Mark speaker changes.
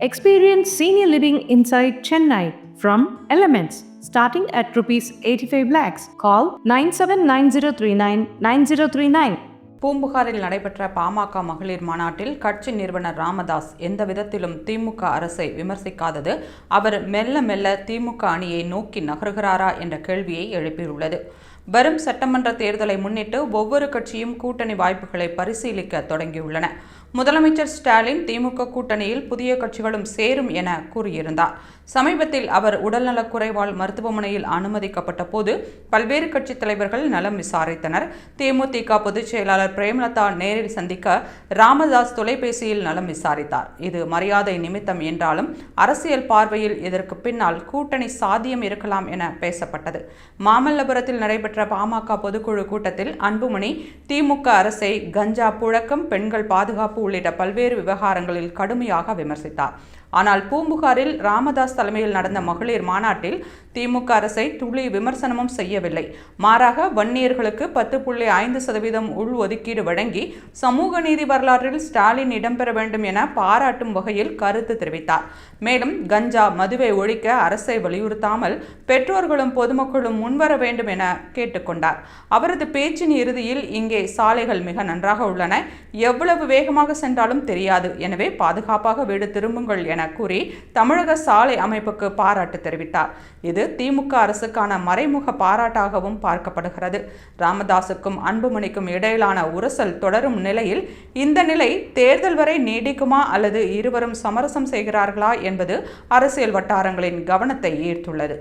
Speaker 1: Experience senior living inside Chennai from Elements starting at rupees 85 lakhs. Call 979039 9039.
Speaker 2: பூம்புகாரில் நடைபெற்ற பாமக மகளிர் மாநாட்டில் கட்சி நிறுவனர் ராமதாஸ் எந்த விதத்திலும் திமுக அரசை விமர்சிக்காதது அவர் மெல்ல மெல்ல திமுக அணியை நோக்கி நகர்கிறாரா என்ற கேள்வியை எழுப்பியுள்ளது வரும் சட்டமன்ற தேர்தலை முன்னிட்டு ஒவ்வொரு கட்சியும் கூட்டணி வாய்ப்புகளை பரிசீலிக்க தொடங்கியுள்ளன. முதலமைச்சர் ஸ்டாலின் திமுக கூட்டணியில் புதிய கட்சிகளும் சேரும் என கூறியிருந்தார். சமீபத்தில் அவர் உடல்நலக் குறைவால் மருத்துவமனையில் அனுமதிக்கப்பட்ட போது பல்வேறு கட்சித் தலைவர்கள் நலம் விசாரித்தனர். தேமுதிக பொதுச் செயலாளர் பிரேமலதா நேரில் சந்திக்க ராமதாஸ் தொலைபேசியில் நலம் விசாரித்தார். இது மரியாதை நிமித்தம் என்றாலும் அரசியல் பார்வையில் இதற்கு பின்னால் கூட்டணி சாத்தியம் இருக்கலாம் என பேசப்பட்டது. மாமல்லபுரத்தில் நடைபெற்ற பாமக பொதுக்குழு கூட்டத்தில் அன்புமணி திமுக அரசை கஞ்சா புழக்கம் பெண்கள் பாதுகாப்பு உள்ளிட்ட பல்வேறு விவகாரங்களில் கடுமையாக விமர்சித்தார். ஆனால் பூம்புகாரில் ராமதாஸ் தலைமையில் நடந்த மகளிர் மாநாட்டில் திமுக அரசை துளி விமர்சனமும் செய்யவில்லை. மாறாக வன்னியர்களுக்கு பத்து புள்ளி ஐந்து சதவீதம் உள் ஒதுக்கீடு வழங்கி சமூக நீதி வரலாற்றில் ஸ்டாலின் இடம்பெற வேண்டும் என பாராட்டும் வகையில் கருத்து தெரிவித்தார். மேலும் கஞ்சா மதுவை ஒழிக்க அரசை வலியுறுத்தாமல் பெற்றோர்களும் பொதுமக்களும் முன்வர வேண்டும் என கேட்டுக்கொண்டார் அவரது பேச்சின் இறுதியில் இங்கே சாலைகள் மிக நன்றாக உள்ளன. எவ்வளவு வேகமாக சென்றாலும் தெரியாது. எனவே பாதுகாப்பாக வீடு திரும்புங்கள் என என கூறி தமிழக சாலை அமைப்புக்கு பாராட்டு தெரிவித்தார். இது திமுக அரசுக்கான மறைமுக பாராட்டாகவும் பார்க்கப்படுகிறது. ராமதாசுக்கும் அன்புமணிக்கும் இடையிலான உரசல் தொடரும் நிலையில் இந்த நிலை தேர்தல் வரை நீடிக்குமா அல்லது இருவரும் சமரசம் செய்கிறார்களா என்பது அரசியல் வட்டாரங்களின் கவனத்தை ஈர்த்துள்ளது.